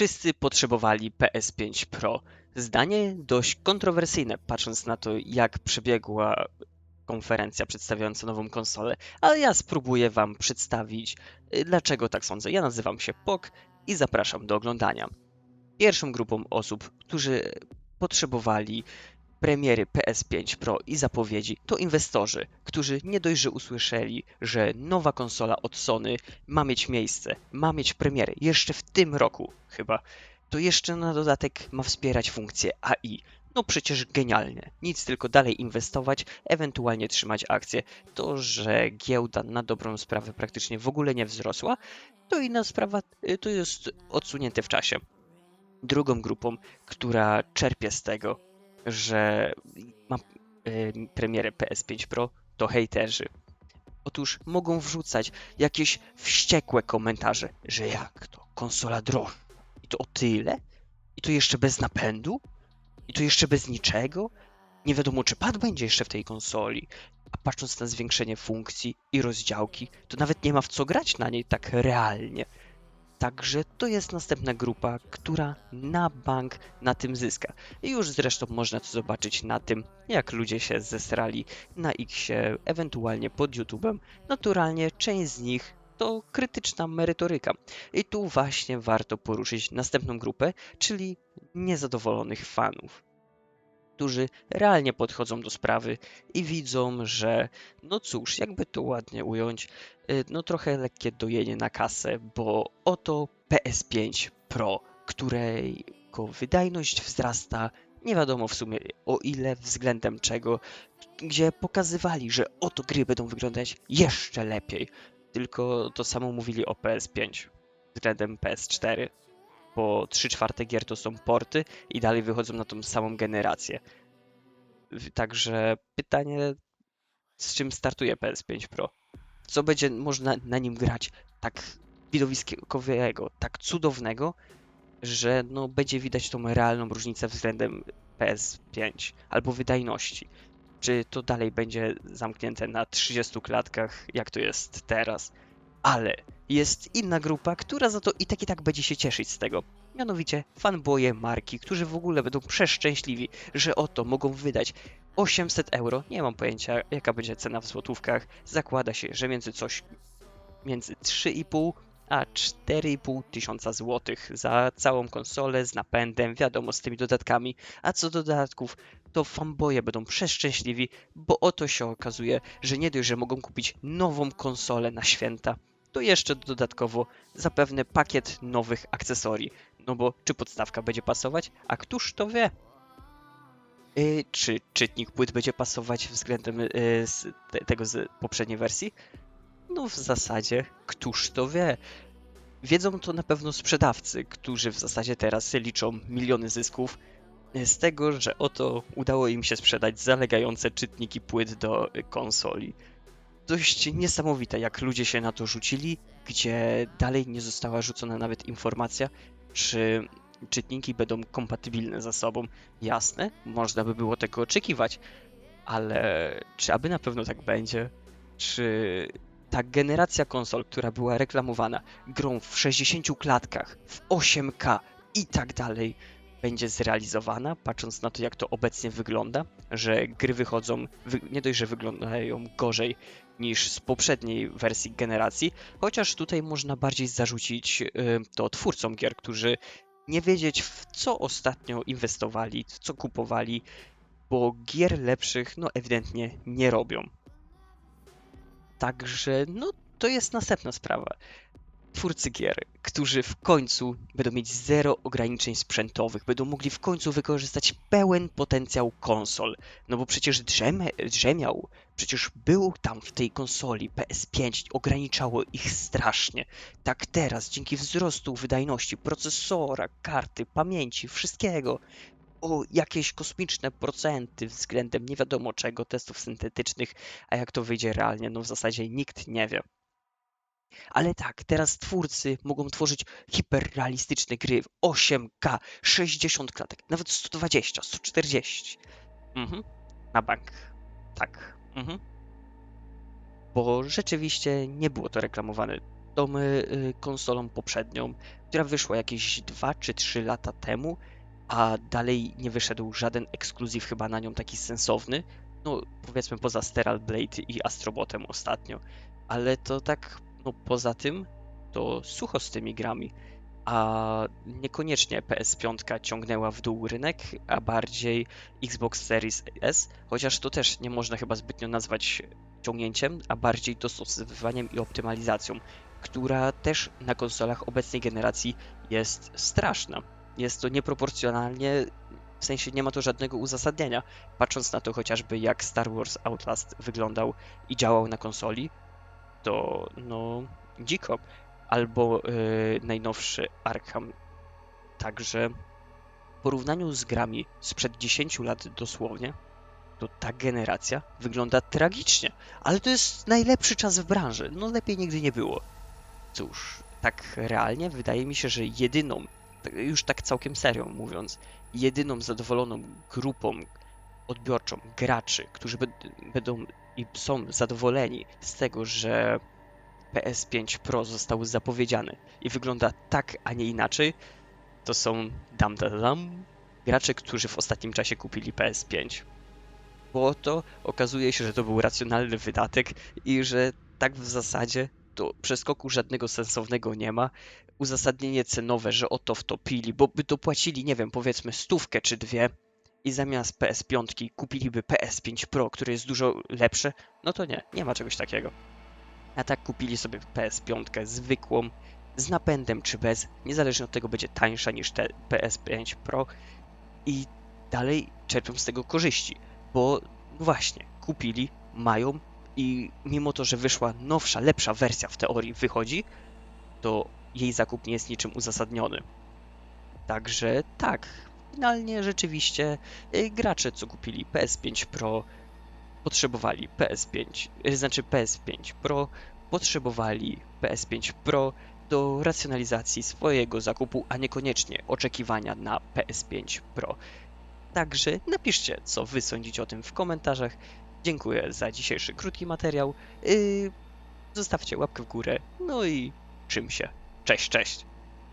Wszyscy potrzebowali PS5 Pro. Zdanie dość kontrowersyjne, patrząc na to, jak przebiegła konferencja przedstawiająca nową konsolę, ale ja spróbuję Wam przedstawić, y, dlaczego tak sądzę. Ja nazywam się Pok i zapraszam do oglądania. Pierwszą grupą osób, którzy potrzebowali premiery PS5 Pro i zapowiedzi, to inwestorzy, którzy nie dość, że usłyszeli, że nowa konsola od Sony ma mieć miejsce, ma mieć premierę jeszcze w tym roku chyba, to jeszcze na dodatek ma wspierać funkcję AI. No przecież genialnie. Nic tylko dalej inwestować, ewentualnie trzymać akcje. To, że giełda na dobrą sprawę praktycznie w ogóle nie wzrosła, to inna sprawa, y, to jest odsunięte w czasie. Drugą grupą, która czerpie z tego, że ma y, premierę PS5 Pro, to hejterzy. Otóż mogą wrzucać jakieś wściekłe komentarze, że jak to, konsola droższa. I to o tyle? I to jeszcze bez napędu? I to jeszcze bez niczego? Nie wiadomo, czy pad będzie jeszcze w tej konsoli. A patrząc na zwiększenie funkcji i rozdziałki, to nawet nie ma w co grać na niej tak realnie. Także to jest następna grupa, która na bank na tym zyska. I już zresztą można to zobaczyć na tym, jak ludzie się zesrali na Xie, ewentualnie pod YouTube'em. Naturalnie część z nich to krytyczna merytoryka. I tu właśnie warto poruszyć następną grupę, czyli niezadowolonych fanów którzy realnie podchodzą do sprawy i widzą, że no cóż, jakby to ładnie ująć, y, no trochę lekkie dojenie na kasę, bo oto PS5 Pro, którego wydajność wzrasta nie wiadomo w sumie o ile względem czego, gdzie pokazywali, że oto gry będą wyglądać jeszcze lepiej. Tylko to samo mówili o PS5 względem PS4 bo 3 czwarte gier to są porty i dalej wychodzą na tą samą generację. Także pytanie, z czym startuje PS5 Pro? Co będzie można na nim grać tak widowiskowego, tak cudownego, że no, będzie widać tą realną różnicę względem PS5 albo wydajności. Czy to dalej będzie zamknięte na 30 klatkach, jak to jest teraz? Ale jest inna grupa, która za to i tak i tak będzie się cieszyć z tego. Mianowicie fanboje marki, którzy w ogóle będą przeszczęśliwi, że oto mogą wydać 800 euro. Nie mam pojęcia, jaka będzie cena w złotówkach. Zakłada się, że między coś między 3,5 a 4,5 tysiąca złotych za całą konsolę z napędem, wiadomo, z tymi dodatkami. A co do dodatków, to fanboje będą przeszczęśliwi, bo oto się okazuje, że nie dość, że mogą kupić nową konsolę na święta, to jeszcze dodatkowo zapewne pakiet nowych akcesorii. No bo czy podstawka będzie pasować? A któż to wie? Yy, czy czytnik płyt będzie pasować względem yy, z te, tego z poprzedniej wersji? No w zasadzie, któż to wie? Wiedzą to na pewno sprzedawcy, którzy w zasadzie teraz liczą miliony zysków z tego, że oto udało im się sprzedać zalegające czytniki płyt do konsoli dość niesamowite, jak ludzie się na to rzucili, gdzie dalej nie została rzucona nawet informacja, czy czytniki będą kompatybilne ze sobą. Jasne, można by było tego oczekiwać, ale czy aby na pewno tak będzie? Czy ta generacja konsol, która była reklamowana grą w 60 klatkach, w 8K i tak dalej, będzie zrealizowana, patrząc na to, jak to obecnie wygląda, że gry wychodzą, nie dość, że wyglądają gorzej niż z poprzedniej wersji generacji, chociaż tutaj można bardziej zarzucić y, to twórcom gier, którzy nie wiedzieć w co ostatnio inwestowali, w co kupowali, bo gier lepszych no ewidentnie nie robią. Także no to jest następna sprawa twórcy gier, którzy w końcu będą mieć zero ograniczeń sprzętowych, będą mogli w końcu wykorzystać pełen potencjał konsol. No bo przecież drzemiał, przecież był tam w tej konsoli PS5, ograniczało ich strasznie. Tak teraz, dzięki wzrostu wydajności procesora, karty, pamięci, wszystkiego, o jakieś kosmiczne procenty względem nie wiadomo czego, testów syntetycznych, a jak to wyjdzie realnie, no w zasadzie nikt nie wie. Ale tak, teraz twórcy mogą tworzyć hiperrealistyczne gry w 8K, 60 klatek, nawet 120, 140. Mhm. Na bank. Tak. Mhm. Bo rzeczywiście nie było to reklamowane tą y, konsolą poprzednią, która wyszła jakieś 2 czy 3 lata temu, a dalej nie wyszedł żaden ekskluzyw chyba na nią taki sensowny. No, powiedzmy poza Steral Blade i Astrobotem ostatnio. Ale to tak, no poza tym, to sucho z tymi grami. A niekoniecznie PS5 ciągnęła w dół rynek, a bardziej Xbox Series S, chociaż to też nie można chyba zbytnio nazwać ciągnięciem, a bardziej dostosowywaniem i optymalizacją, która też na konsolach obecnej generacji jest straszna. Jest to nieproporcjonalnie, w sensie nie ma to żadnego uzasadnienia, patrząc na to chociażby jak Star Wars Outlast wyglądał i działał na konsoli, to no dziko. Albo yy, najnowszy Arkham. Także w porównaniu z grami sprzed 10 lat dosłownie, to ta generacja wygląda tragicznie. Ale to jest najlepszy czas w branży. No lepiej nigdy nie było. Cóż, tak realnie wydaje mi się, że jedyną, tak- już tak całkiem serio mówiąc, jedyną zadowoloną grupą odbiorczą graczy, którzy będą i są zadowoleni z tego, że PS5 Pro został zapowiedziany i wygląda tak, a nie inaczej, to są dam dam dam gracze, którzy w ostatnim czasie kupili PS5. Bo to okazuje się, że to był racjonalny wydatek i że tak w zasadzie to przeskoku żadnego sensownego nie ma. Uzasadnienie cenowe, że oto wtopili, bo by dopłacili, nie wiem, powiedzmy stówkę czy dwie i zamiast PS5 kupiliby PS5 Pro, które jest dużo lepsze, no to nie, nie ma czegoś takiego. A tak kupili sobie PS5 zwykłą, z napędem czy bez, niezależnie od tego będzie tańsza niż te PS5 Pro i dalej czerpią z tego korzyści, bo właśnie kupili, mają i mimo to, że wyszła nowsza, lepsza wersja w teorii wychodzi, to jej zakup nie jest niczym uzasadniony. Także tak, finalnie rzeczywiście y, gracze, co kupili PS5 Pro, potrzebowali PS5, y, znaczy PS5 Pro, potrzebowali PS5 Pro do racjonalizacji swojego zakupu, a niekoniecznie oczekiwania na PS5 Pro. Także napiszcie, co wy sądzicie o tym w komentarzach. Dziękuję za dzisiejszy krótki materiał. Yy, zostawcie łapkę w górę, no i czym się. Cześć, cześć!